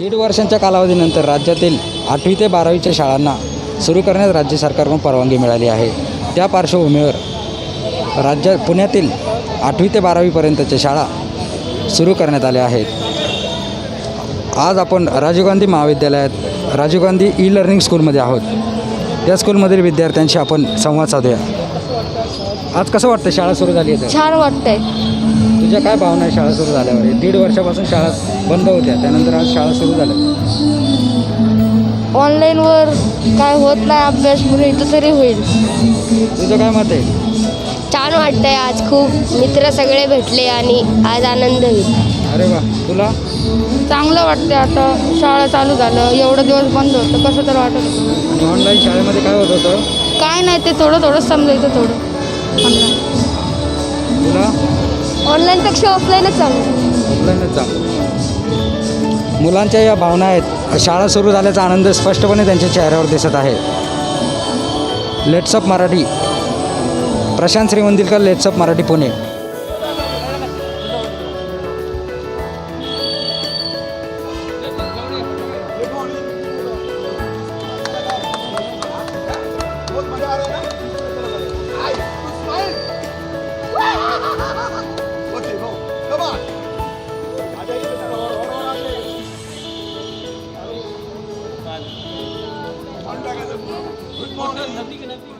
दीड वर्षांच्या कालावधीनंतर राज्यातील आठवी ते बारावीच्या शाळांना सुरू करण्यास राज्य सरकारकडून परवानगी मिळाली आहे. त्या पार्श्वभूमीवर राज्य पुण्यातील आठवी ते बारावीपर्यंतच्या शाळा सुरू करण्यात आल्या आहेत. आज आपण राजीव गांधी महाविद्यालयात राजीव गांधी ई लर्निंग स्कूलमध्ये आहोत. या स्कूलमधील विद्यार्थ्यांशी आपण संवाद साधूया. आज कसं वाटतं शाळा सुरू झाली आहे छान वाटतंय. तुझ्या काय भावना आहे शाळा सुरू झाल्यावर? दीड वर्षापासून शाळा बंद होत्या त्यानंतर आज शाळा सुरू झाल्या. ऑनलाईनवर काय होत नाही अभ्यास म्हणून इथं तरी होईल. तुझं काय मत आहे? छान वाटतंय आज खूप. मित्र सगळे भेटले आणि आज आनंद होईल. अरे वा. तुला? चांगलं वाटतंय आता. शाळा चालू झालं. एवढं दिवस बंद होतं. कसं तर वाटत होतं. आणि ऑनलाईन शाळेमध्ये काय होत होतं? काय नाही ते थोडं थोडं समजायचं थोडं. ऑनलाईन तुला? ऑनलाईनपेक्षा ऑफलाईनच चांगलं. ऑफलाईनच चांगलं. मुलांच्या या भावना आहेत. शाळा सुरू झाल्याचा आनंद स्पष्टपणे त्यांच्या चेहऱ्यावर दिसत आहे. लेट्सअप मराठी. प्रशांत श्रीमंदिलकर लेट्सअप मराठी पुणे. Good morning.